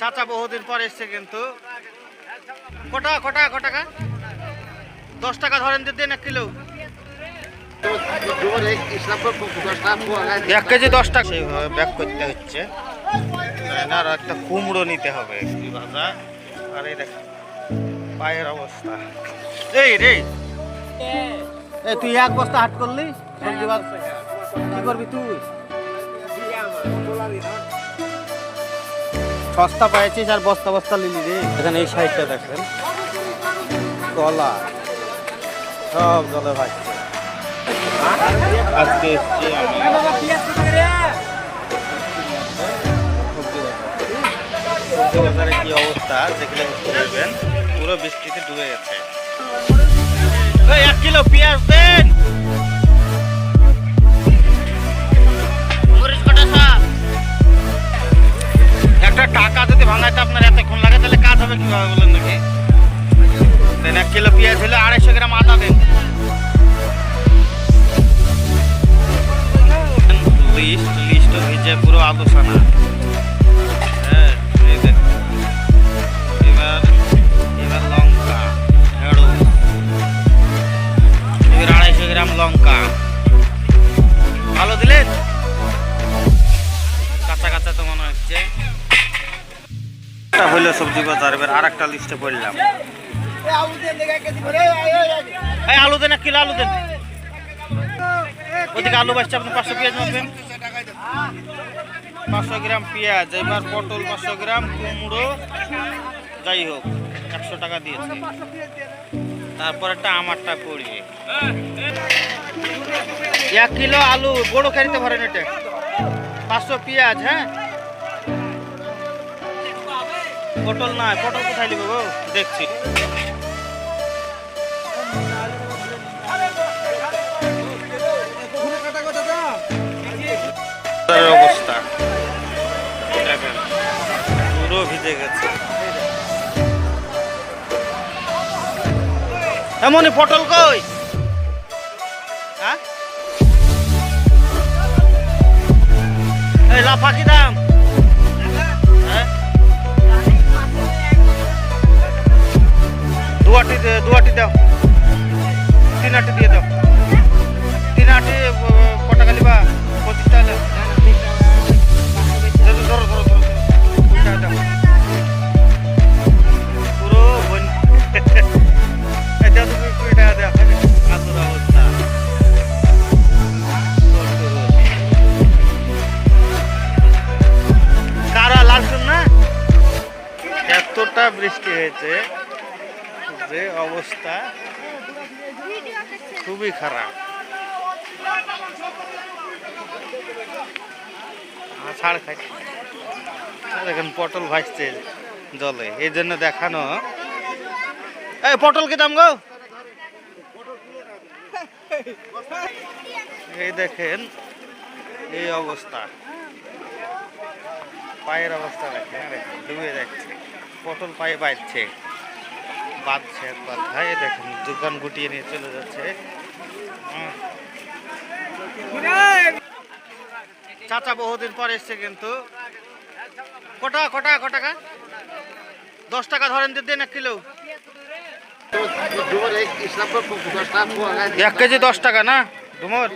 চাচা বহুদিন পর এসছে কিন্তু। কটা কটা ক? টাকা দশ টাকা ধরেন দিয়ে দেন এক কিলো। এক কেজি দশ টাকা। সেইভাবে ব্যাক করতে হচ্ছে। আর একটা কুমড়ো নিতে হবে একটি ভাজা। আর এই দেখ পায়ের অবস্থা। এই রে। এই তুই এক বস্তা হাট করলি? সবজি কি করবি তুই? সস্তা পাইছিস আর বস্তা বস্তা লিলি রে। এখানে এই সাইডটা দেখেন। কলা। সব জলে ভাসছে। আজকে বাজার। কি অবস্থা? দেখলে পুরো বৃষ্টিতে ডুবে গেছে। এক কিলো পেঁয়াজ দেন। টাকা যদি ভাঙাইতে আপনার এতক্ষণ লাগে, তাহলে কাজ হবে কীভাবে বলেন নাকি? দেন, এক কিলো পেঁয়াজ হলে আড়াইশো গ্রাম আদা দেন। লিস্ট লিস্ট ভিজে পুরো আলোচনা। হ্যাঁ এবার এবার লঙ্কা, ঢেঁড়স। এবার আড়াইশো গ্রাম লঙ্কা। ভালো দিলেন? কাঁচা কাঁচা তো মনে হচ্ছে। একটা হইল সবজি বাজার এবার আর একটা লিস্টে পড়লাম। আলু দেন, এক কিলো আলু দেন। ওদিকে আলু বাসছে আপনি পাঁচশো পেঁয়াজ মারবেন পাঁচশো গ্রাম পেঁয়াজ, এবার পটল পাঁচশো গ্রাম, কুমড়ো, যাই হোক, একশো টাকা দিয়েছে। তারপর একটা আমারটা পড়বে এক কিলো আলু, বড় ক্যারিতে ভরেন এটা। পাঁচশো পেঁয়াজ হ্যাঁ? পটল না পটল কোথায় নিবে গো? দেখছি। অবস্থা। দেখেন পুরো ভিজে গেছে। এমনই পটল কই? হ্যাঁ? এই লাফা কি দাম। দুয়াটি দে- দুয়াটি দাও। তিন আটি দিয়ে দাও। তিন আটি কটা গালি বা? পঁচিশ টাকা ধরো ধরো ধরো দাও। পুরো দাও তুমি কুড়ি টাকা না? এতটা বৃষ্টি হয়েছে। যে অবস্থা। খুবই খারাপ। ছাড় খাই। দেখেন, পটল ভাসছে জলে। এই জন্য দেখানো। এই, পটল কি দাম গো? এই দেখেন, এই অবস্থা। পায়ের অবস্থা দেখেন ডুবে যাচ্ছে। পটল পায়ে বাঁধছে বাঁধছে এক কথায় দেখেন দোকান গুটিয়ে নিয়ে চলে যাচ্ছে। চাচা বহুদিন পর এসছে কিন্তু। কটা কটা ক? টাকা দশ টাকা ধরেন দিয়ে দেন এক কিলো। এক কেজি দশ টাকা না? ডুমর।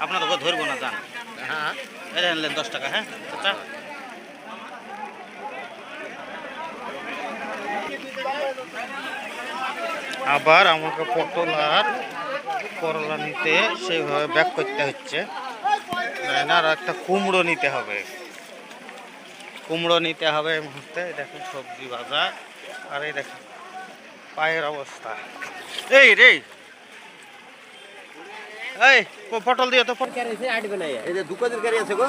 আপনার ধরবো না যান। এটা আনলেন দশ টাকা হ্যাঁ? চাচা। আবার আমাকে পটল আর করলা নিতে সেইভাবে ব্যাক করতে হচ্ছে। আর একটা কুমড়ো নিতে হবে। কুমড়ো নিতে হবে এই মুহূর্তে। দেখুন সবজি ভাজা। আর এই দেখুন পায়ের অবস্থা। এই রে! এই পটল দিয়ে তো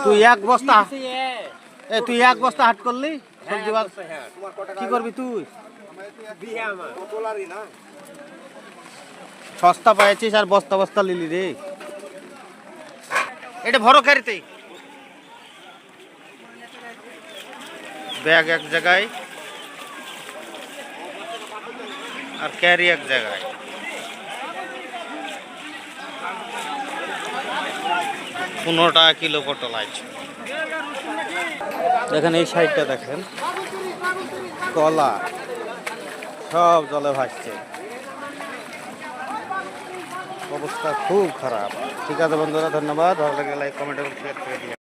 তুই এক বস্তা তুই এক বস্তা হাট করলি? সবজি বাজ কি করবি তুই? সস্তা পাইছিস আর বস্তা বস্তা লিলি রে। এটা ভরো ক্যারিতে ব্যাগ এক জায়গায়। আর ক্যারি এক জায়গায়। পনেরো টাকা কিলো পটল আছে দেখেন এই সাইডটা দেখেন। কলা। সব জলে ভাসছে। অবস্থা খুব খারাপ। ঠিক আছে বন্ধুরা, ধন্যবাদ। ভালো লাগে লাইক কমেন্ট এবং শেয়ার করে